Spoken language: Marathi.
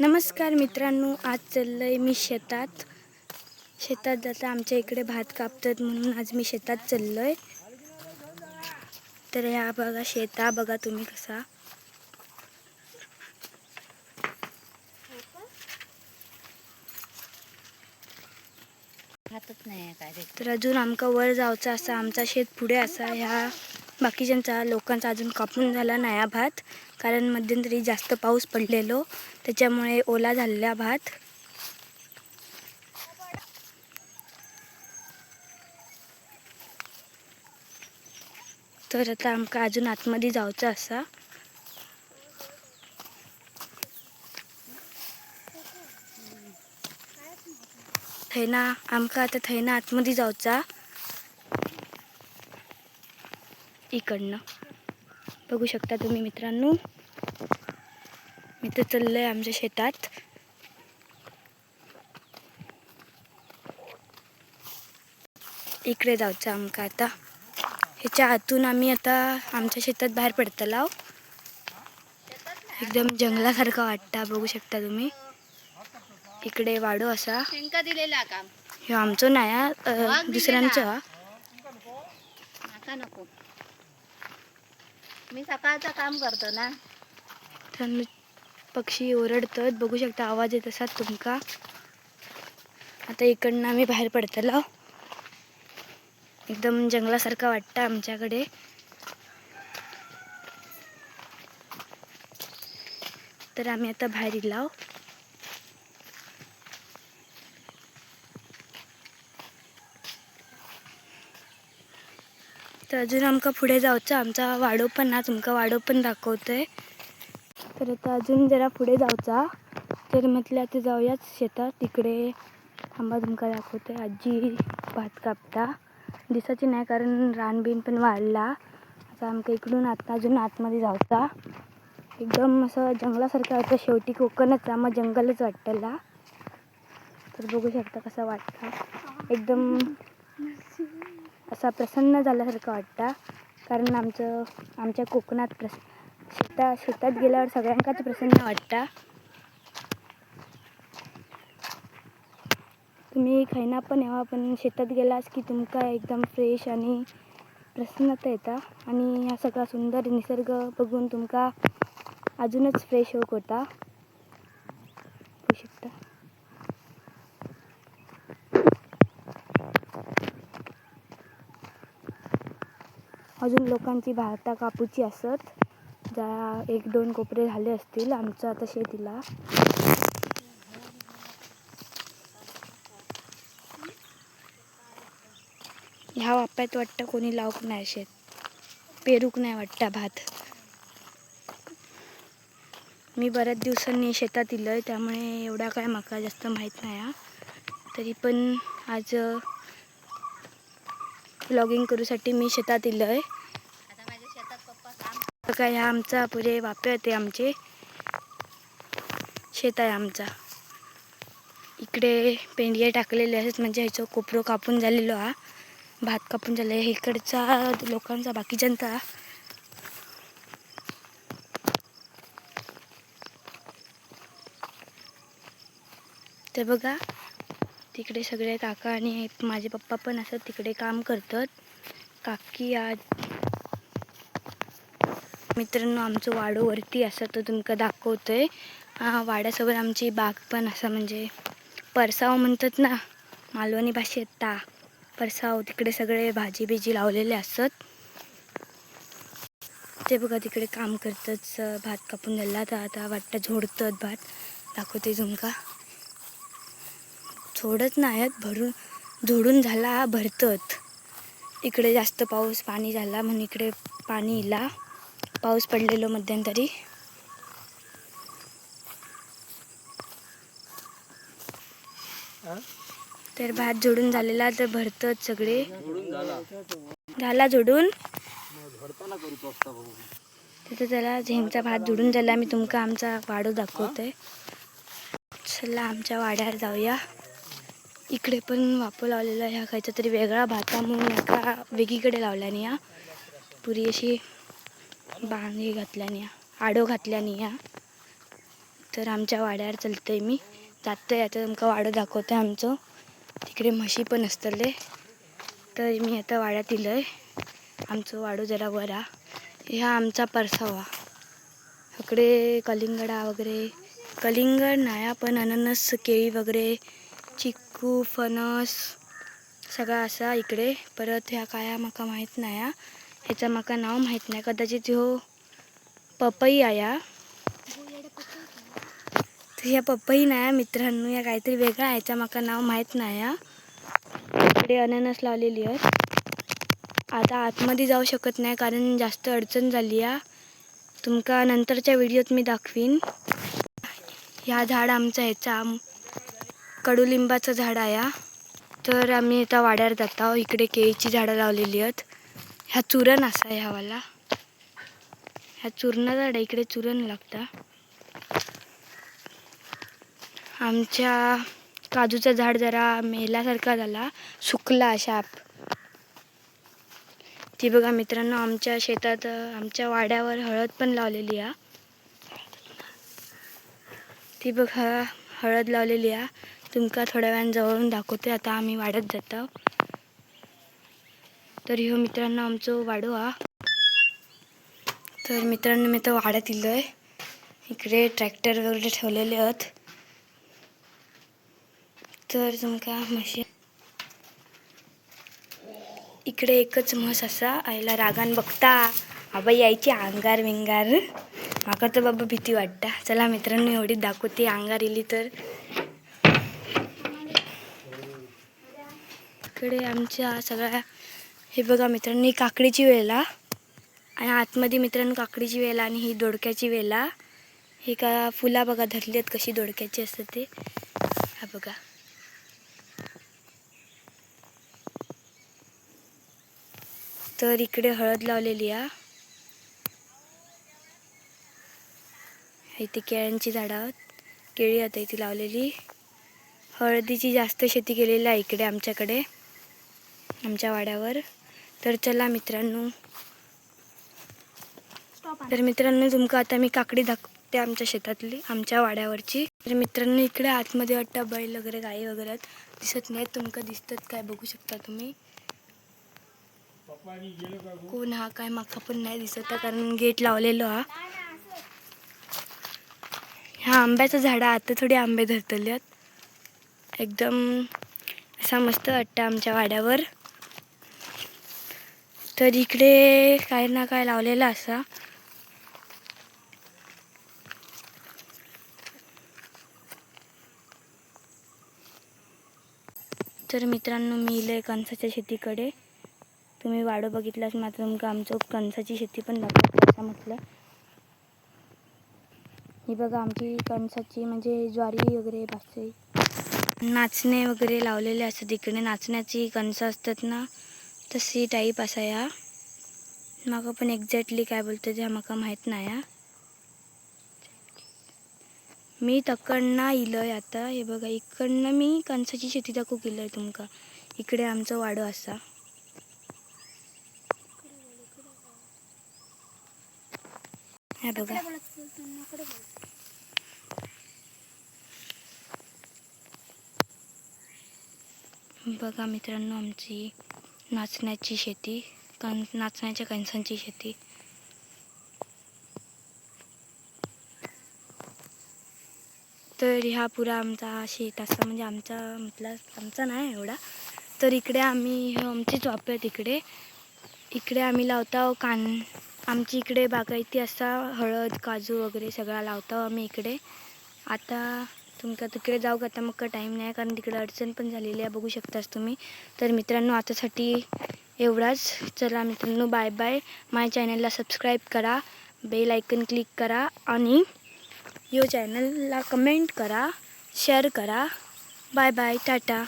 नमस्कार मित्रांनो आज चाललंय मी शेतात. शेतात जाता आमच्या इकडे भात कापतात म्हणून आज मी शेतात चाललोय. तर ह्या बघा शेता बघा तुम्ही कसा. तर अजून आमका वर जावचा असा आमचा शेत पुढे असा ह्या बाकीच्यांचा लोकांचा अजून कापून झाला नाही हा भात. कारण मध्यंतरी जास्त पाऊस पडलेलो. त्याच्यामुळे ओला झालेला भात. तर आता आमका अजून आतमध्ये जावचं असा. थैना आमका आता थैना आतमध्ये जावचा. इकडनं. बघू शकता तुम्ही मित्रांनो. मी तर चाललंय आमच्या शेतात. इकडे जायचं आमका आता. ह्याच्या आतून आम्ही आता आमच्या शेतात बाहेर पडतलाव एकदम जंगलासारखं वाटतं बघू शकता तुम्ही. इकडे वाडो असा. शेंका दिलेला काम ह्यो आमचो नाही हा. दुसऱ्यांचो हा. नको. मी सकाळचं काम करतो ना. तर पक्षी ओरडतात. बघू शकता आवाज येत असा तुमका आता इकडनं आम्ही बाहेर पडतलो. एकदम जंगलासारखं वाटतं आमच्याकडे. तर आम्ही आता बाहेर इलाव तर अजून आमका पुढे जाऊचा आमचा वाडो पण ना तुमका वाडो पण दाखवतोय. तर आता अजून जरा पुढे जाऊचा. तर म्हटलं आता जाऊयाच शेतात तिकडे थांबा तुमका दाखवतोय. आजी भात कापता. दिसाची नाही कारण रानबीन पण वाढला. आता आमका इकडून आता अजून आतमध्ये जाऊचा. एकदम असं जंगलासारखं वाटतं शेवटी कोकणच मग जंगलच वाटतला. तर बघू शकता कसं वाटतं एकदम असा प्रसन्न झाल्यासारखं वाटतं. कारण आमचं आमच्या कोकणात प्रस शेता शेतात गेल्यावर सगळ्यांकाच प्रसन्न वाटतं. तुम्ही खैना पण यावा पण शेतात गेलास की तुमका एकदम फ्रेश आणि प्रसन्नता येता. आणि हा सगळा सुंदर निसर्ग बघून तुमका अजूनच फ्रेश होत होता बघू शकता अजून लोकांची भाता कापूची असत. ज्या एक दोन कोपरे झाले असतील आमचं आता शेतीला. ह्या वाप्यात वाटतं कोणी लावूक नाही शेत. पेरूक नाही वाटतं भात. मी बऱ्याच दिवसांनी शेतात इलोय त्यामुळे एवढा काय माका जास्त माहीत नाही हा. तरी पण आज ब्लॉगिंग करूसाठी मी शेतात इलोय. आहे बघा काय ह्या आमचा पुरे वापे होते आमचे. शेत आहे आमचा. इकडे पेंडिया टाकलेले आहेत म्हणजे ह्याचं कोपरो कापून झालेलो हा. भात कापून झालं इकडचा लोकांचा बाकीच्यांचा. ते बघा तिकडे सगळे काका आणि माझे पप्पा पण असं तिकडे काम करतात. काकी आज मित्रांनो आमचं वाडो वरती असं तो तुमका दाखवतोय. आहे वाड्यासोबत आमची बाग पण असं म्हणजे परसाव म्हणतात ना मालवणी भाषेत ता. परसाव तिकडे सगळे भाजी बिजी लावलेले असत. ते बघा तिकडे काम करतच भात कापून झाला तर आता वाटतं झोडतात भात. दाखवते तुमका. झोडत नाहीत भरून झोडून झाला भरतत. इकडे जास्त पाऊस पाणी झाला म्हणून इकडे पाणी इला. पाऊस पडलेलो मध्यंतरी. तर भात जोडून झालेला तर भरतच सगळे. झाला. जोडून तिथे त्याला झेंगचा भात जोडून झाला. मी तुमका आमचा वाडो दाखवतोय. चला आमच्या वाड्यावर जाऊया. इकडे पण वापर लावलेला ह्या खायचा तरी वेगळा भाता म्हणून एका वेगळीकडे लावल्याने या पुरी अशी बांधी घातल्याने या आडो घातल्याने या तर आमच्या वाड्यावर चलतंय मी. जातंय आता तुमका वाडो दाखवतंय आमचं. तिकडे म्हशी पण असतले. तर मी आता वाड्यात इलंय. आमचं वाडो जरा वरा ह्या आमचा परसावा. इकडे कलिंगडा वगैरे. कलिंगड नाया पण अननस केळी वगैरे चिक्कू फणस सगळा असा इकडे. परत ह्या काया म्हाका माहीत नाही ह्याचं माका नाव माहीत नाही. कदाचित ह्यो पपई आया. तर ह्या पपई नाही मित्रांनो या काहीतरी वेगळा ह्याचा ह्याचं माका नाव माहीत नाही या इकडे अननस लावलेली आहेत आता आतमध्ये जाऊ शकत नाही कारण जास्त अडचण झाली आहे तुमका नंतरच्या व्हिडिओत मी दाखवीन. ह्या झाड आमचा ह्याचा आम- कडुलिंबाचं झाड आहे तर आम्ही आता वाड्यावर जातो इकडे केळीची झाडं लावलेली आहेत. ह्या चुरण असा आहे ह्यावाला. ह्या चुरणा झाड इकडे चुरण लागता. आमच्या काजूचं झाड जरा मेल्यासारखा झाला. सुकला शाप. ती बघा मित्रांनो आमच्या शेतात आमच्या वाड्यावर हळद पण लावलेली आहे. ती बघा हळद लावलेली आहे. तुमका थोड्या वेळानं जवळून दाखवते. आता आम्ही वाढत जातो. तर ह्यो मित्रांनो आमचो वाडो हा. तर मित्रांनो मी तर वाड्यात आहे इकडे ट्रॅक्टर वगैरे ठेवलेले आहेत. तर तुमका म्हशी इकडे एकच म्हस असा आईला रागान बघता. आबा यायची अंगार विंगार. माका तर बाबा भीती वाटता. चला मित्रांनो एवढी दाखवते अंगार इली तर. इकडे आमच्या सगळ्या हे बघा मित्रांनो ही काकडीची वेला आणि आतमध्ये मित्रांनो काकडीची वेला आणि ही दोडक्याची वेला. ही का फुला बघा धरली आहेत कशी दोडक्याची असतात ते. हा बघा. तर इकडे हळद लावलेली आहे इथे केळ्यांची झाडं आहेत. केळी आता इथे लावलेली. हळदीची जास्त शेती केलेली आहे इकडे आमच्याकडे आमच्या वाड्यावर. तर चला मित्रांनो. तर मित्रांनो तुमका आता मी काकडी दाखवते आमच्या शेतातली आमच्या वाड्यावरची. तर मित्रांनो इकडे आतमध्ये वाटतं बैल वगैरे गाई वगैरे दिसत नाहीत. तुमका दिसतात काय बघू शकता तुम्ही. कोण हा काय माका पण नाही दिसत आहे कारण गेट लावलेलो हा. ह्या आंब्याचं झाड आता थोडी आंबे धरतले आहेत एकदम असा मस्त वाटतं आमच्या वाड्यावर. तर इकडे काय ना काय लावलेलं असा. तर मित्रांनो मी इले कणसाच्या शेतीकडे. तुम्ही वाडं बघितलास मात्र तुमका आमचं कणसाची शेती पण दाखवते असं म्हटलं. ही बघा आमची कणसाची म्हणजे ज्वारी वगैरे भासई नाचणे वगैरे लावलेले असतात. इकडे नाचण्याची कणसं असतात ना. तशी टाईप असा या माका पण एक्झॅक्टली काय बोलतो ते माका माहीत नाही हा. मी तकडनं इलोय आता. हे बघा इकडनं मी कणसाची शेती दाखवू केलंय तुमका. इकडे आमचं वाडो असा. हे बघा. बघा मित्रांनो आमची नाचण्याची शेती कण नाचण्याच्या कणसांची शेती. तर ह्या पुरा आमचा शेत असा म्हणजे आमचा म्हटला आमचा नाही एवढा. तर इकडे आम्ही आमचीच वापर आहेत इकडे इकडे आम्ही लावतो कान आमची इकडे बागायती असा हळद काजू वगैरे सगळा लावतो आम्ही इकडे. आता तुमका तिकडे जाऊ का? आता मग का टाईम नाही? कारण तिकडे अडचण पण झालेली आहे. बघू शकतास तुम्ही. तर मित्रांनो आतासाठी एवढाच. चला मित्रांनो बाय बाय माझ्या चॅनलला सबस्क्राईब करा. बेल आयकन क्लिक करा. आणि यो चॅनलला कमेंट करा. शेअर करा. Bye bye Tata